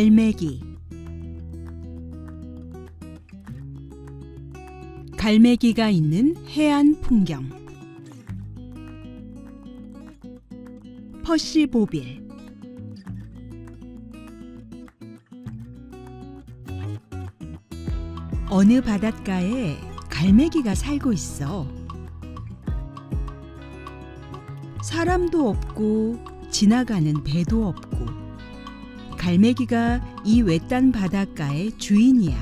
갈매기. 갈매기가 있는 해안 풍경. 퍼시 보빌. 어느 바닷가에 갈매기가 살고 있어. 사람도 없고 지나가는 배도 없고 갈매기가 이 외딴 바닷가의 주인이야.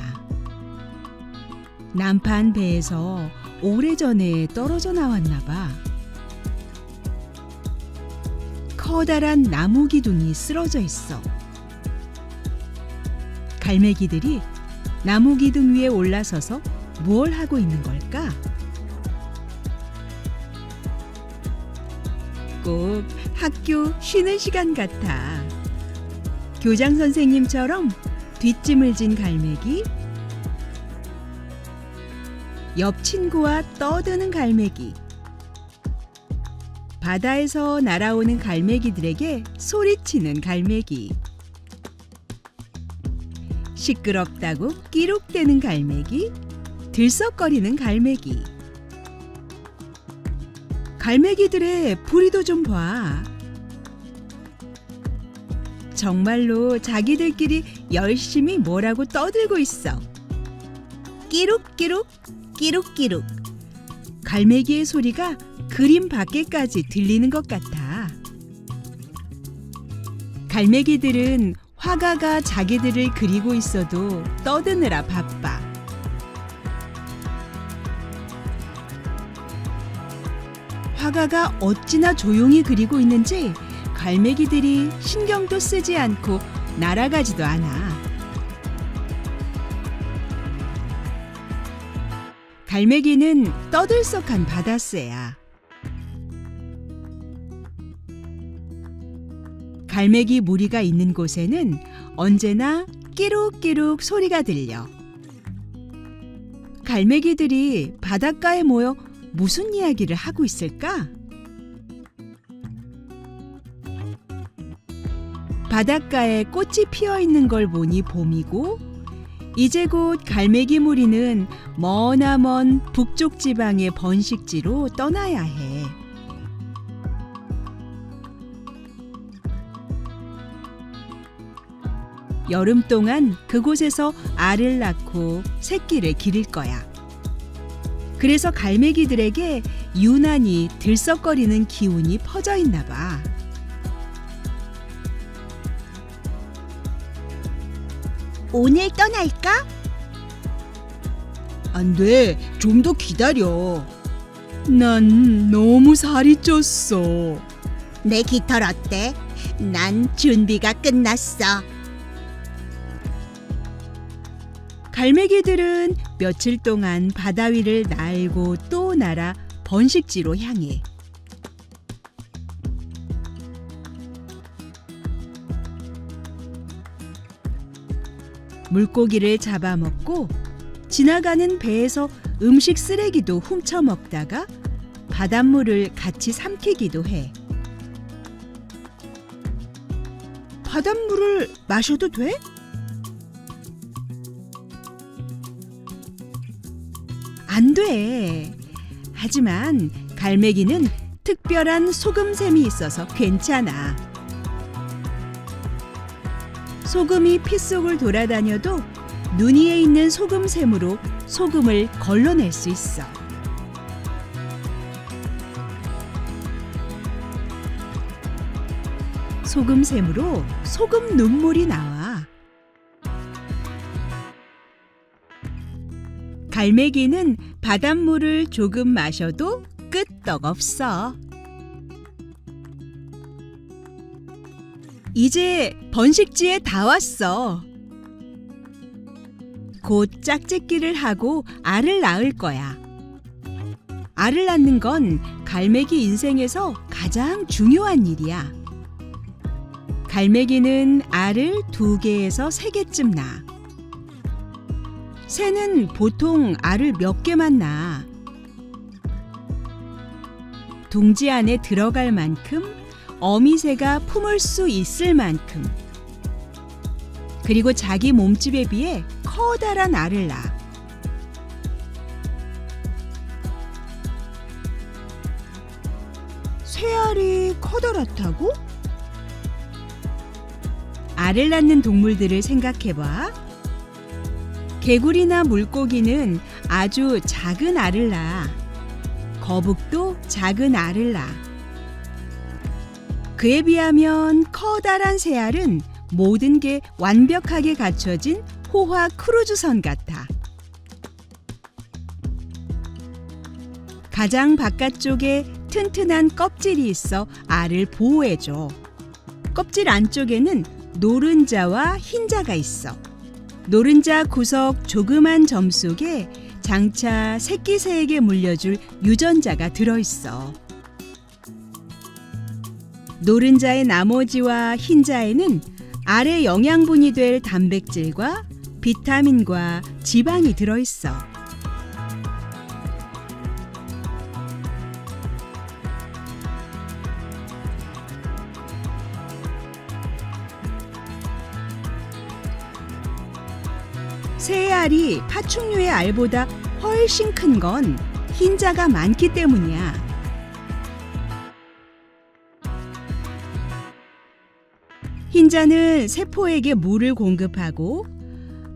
남판 배에서 오래전에 떨어져 나왔나 봐. 커다란 나무 기둥이 쓰러져 있어. 갈매기들이 나무 기둥 위에 올라서서 뭘 하고 있는 걸까? 꼭 학교 쉬는 시간 같아. 교장 선생님처럼 뒷짐을 진 갈매기, 옆 친구와 떠드는 갈매기, 바다에서 날아오는 갈매기들에게 소리치는 갈매기. 시끄럽다고 끼룩대는 갈매기, 들썩거리는 갈매기. 갈매기들의 부리도 좀 봐. 정말로 자기들끼리 열심히 뭐라고 떠들고 있어. 끼룩끼룩, 끼룩끼룩. 갈매기의 소리가 그림 밖에까지 들리는 것 같아. 갈매기들은 화가가 자기들을 그리고 있어도 떠드느라 바빠. 화가가 어찌나 조용히 그리고 있는지 갈매기들이 신경도 쓰지 않고 날아가지도 않아. 갈매기는 떠들썩한 바다새야. 갈매기 무리가 있는 곳에는 언제나 끼룩끼룩 소리가 들려. 갈매기들이 바닷가에 모여 무슨 이야기를 하고 있을까? 바닷가에 꽃이 피어 있는 걸 보니 봄이고 이제 곧 갈매기 무리는 머나먼 북쪽 지방의 번식지로 떠나야 해. 여름 동안 그곳에서 알을 낳고 새끼를 기를 거야. 그래서 갈매기들에게 유난히 들썩거리는 기운이 퍼져 있나 봐. 오늘 떠날까? 안 돼. 좀 더 기다려. 난 너무 살이 쪘어. 내 깃털 어때? 난 준비가 끝났어. 갈매기들은 며칠 동안 바다 위를 날고 또 날아 번식지로 향해. 물고기를 잡아먹고 지나가는 배에서 음식 쓰레기도 훔쳐 먹다가 바닷물을 같이 삼키기도 해. 바닷물을 마셔도 돼? 안 돼. 하지만 갈매기는 특별한 소금샘이 있어서 괜찮아. 소금이 피 속을 돌아다녀도 눈 위에 있는 소금샘으로 소금을 걸러낼 수 있어. 소금샘으로 소금 눈물이 나와. 갈매기는 바닷물을 조금 마셔도 끄떡없어. 이제 번식지에 다 왔어. 곧 짝짓기를 하고 알을 낳을 거야. 알을 낳는 건 갈매기 인생에서 가장 중요한 일이야. 갈매기는 알을 두 개에서 세 개쯤 낳아. 새는 보통 알을 몇 개만 낳아. 둥지 안에 들어갈 만큼 어미새가 품을 수 있을 만큼. 그리고 자기 몸집에 비해 커다란 알을 낳아. 쇠알이 커다랗다고? 알을 낳는 동물들을 생각해봐. 개구리나 물고기는 아주 작은 알을 낳아. 거북도 작은 알을 낳아. 그에 비하면 커다란 새알은 모든 게 완벽하게 갖춰진 호화 크루즈선 같아. 가장 바깥쪽에 튼튼한 껍질이 있어 알을 보호해줘. 껍질 안쪽에는 노른자와 흰자가 있어. 노른자 구석 조그만 점 속에 장차 새끼 새에게 물려줄 유전자가 들어있어. 노른자의 나머지와 흰자에는 알의 영양분이 될 단백질과 비타민과 지방이 들어있어. 새 알이 파충류의 알보다 훨씬 큰 건 흰자가 많기 때문이야. 흰자는 세포에게 물을 공급하고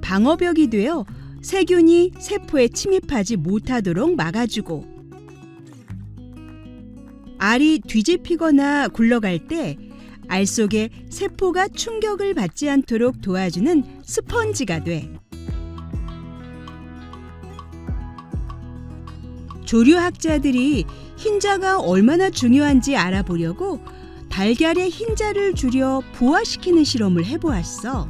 방어벽이 되어 세균이 세포에 침입하지 못하도록 막아주고 알이 뒤집히거나 굴러갈 때 알 속에 세포가 충격을 받지 않도록 도와주는 스펀지가 돼. 조류학자들이 흰자가 얼마나 중요한지 알아보려고 달걀의 흰자를 줄여 부화시키는 실험을 해보았어.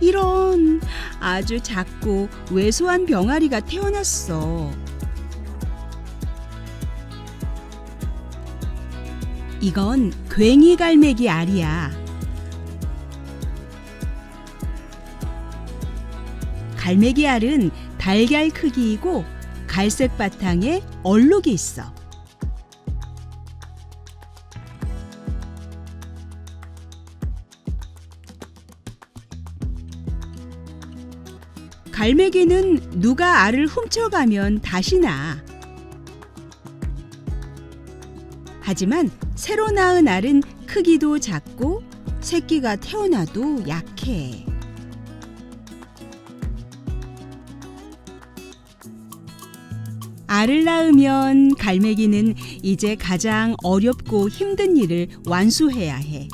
이런 아주 작고 왜소한 병아리가 태어났어. 이건 괭이 갈매기 알이야. 갈매기 알은 달걀 크기이고 갈색 바탕에 얼룩이 있어. 갈매기는 누가 알을 훔쳐가면 다시 나. 하지만 새로 낳은 알은 크기도 작고 새끼가 태어나도 약해. 알을 낳으면 갈매기는 이제 가장 어렵고 힘든 일을 완수해야 해.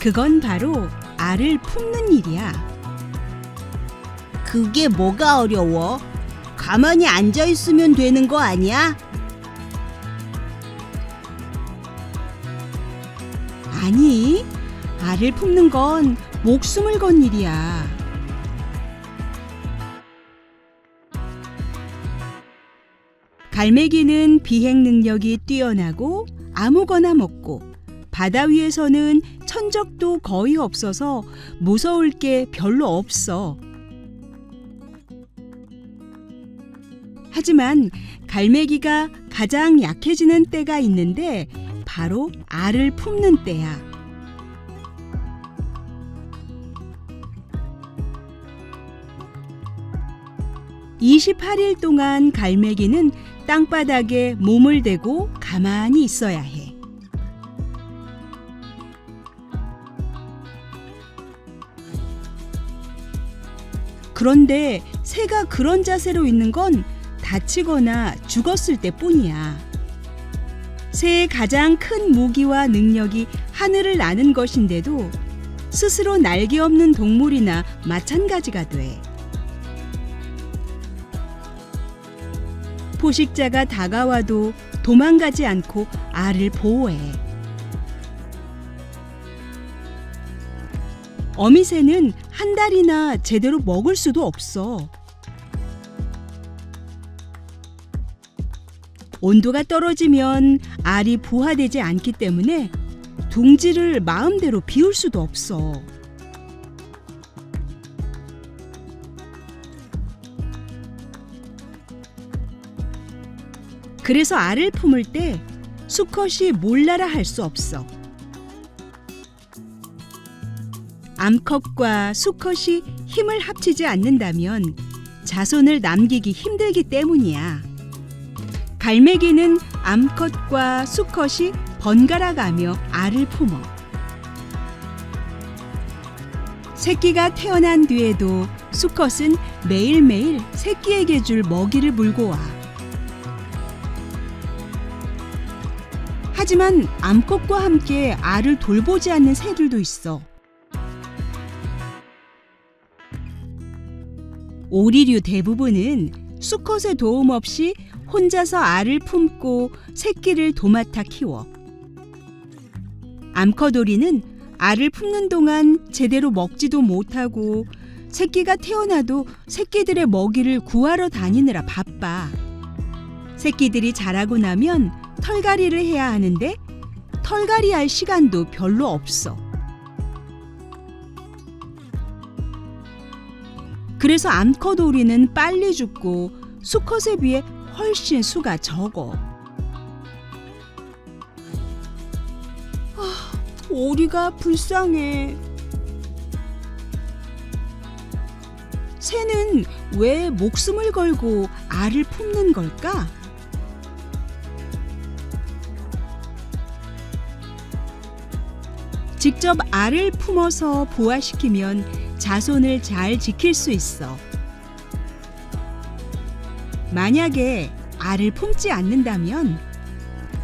그건 바로 알을 품는 일이야. 그게 뭐가 어려워? 가만히 앉아 있으면 되는 거 아니야? 아니, 알을 품는 건 목숨을 건 일이야. 갈매기는 비행 능력이 뛰어나고 아무거나 먹고 바다 위에서는 천적도 거의 없어서 무서울 게 별로 없어. 하지만 갈매기가 가장 약해지는 때가 있는데 바로 알을 품는 때야. (28일) 동안 갈매기는 땅바닥에 몸을 대고 가만히 있어야 해. 그런데 새가 그런 자세로 있는 건 다치거나 죽었을 때 뿐이야. 새의 가장 큰 무기와 능력이 하늘을 나는 것인데도 스스로 날개 없는 동물이나 마찬가지가 돼. 포식자가 다가와도 도망가지 않고 알을 보호해. 어미새는 한 달이나 제대로 먹을 수도 없어. 온도가 떨어지면 알이 부화되지 않기 때문에 둥지를 마음대로 비울 수도 없어. 그래서 알을 품을 때 수컷이 몰라라 할 수 없어. 암컷과 수컷이 힘을 합치지 않는다면 자손을 남기기 힘들기 때문이야. 갈매기는 암컷과 수컷이 번갈아 가며 알을 품어. 새끼가 태어난 뒤에도 수컷은 매일매일 새끼에게 줄 먹이를 물고 와. 하지만 암컷과 함께 알을 돌보지 않는 새들도 있어. 오리류 대부분은 수컷의 도움 없이 혼자서 알을 품고 새끼를 도맡아 키워. 암컷 오리는 알을 품는 동안 제대로 먹지도 못하고 새끼가 태어나도 새끼들의 먹이를 구하러 다니느라 바빠. 새끼들이 자라고 나면 털갈이를 해야 하는데 털갈이 할 시간도 별로 없어. 그래서 암컷 오리는 빨리 죽고 수컷에 비해 훨씬 수가 적어. 아, 오리가 불쌍해. 새는 왜 목숨을 걸고 알을 품는 걸까? 직접 알을 품어서 부화시키면 자손을 잘 지킬 수 있어. 만약에 알을 품지 않는다면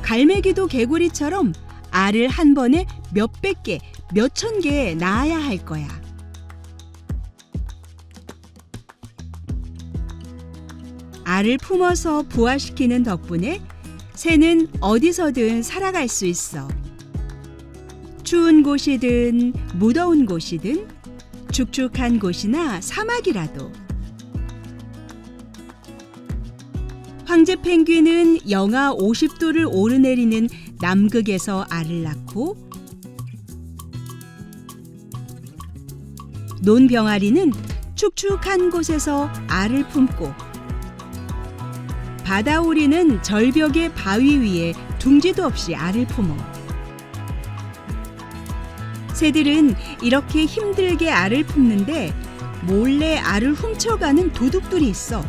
갈매기도 개구리처럼 알을 한 번에 몇백 개, 몇천 개 낳아야 할 거야. 알을 품어서 부화시키는 덕분에 새는 어디서든 살아갈 수 있어. 추운 곳이든 무더운 곳이든 축축한 곳이나 사막이라도 황제 펭귄은 영하 50도를 오르내리는 남극에서 알을 낳고 논병아리는 축축한 곳에서 알을 품고 바다오리는 절벽의 바위 위에 둥지도 없이 알을 품어 새들은 이렇게 힘들게 알을 품는데 몰래 알을 훔쳐가는 도둑들이 있어.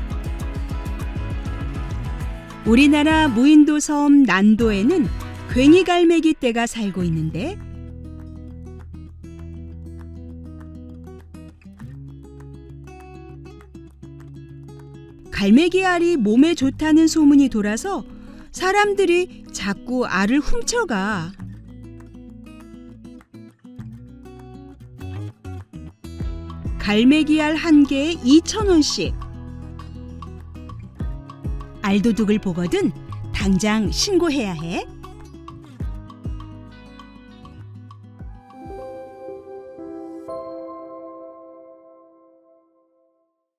우리나라 무인도 섬 난도에는 괭이갈매기 떼가 살고 있는데 갈매기 알이 몸에 좋다는 소문이 돌아서 사람들이 자꾸 알을 훔쳐가. 갈매기 알 한 개에 2,000원씩. 알도둑을 보거든 당장 신고해야 해.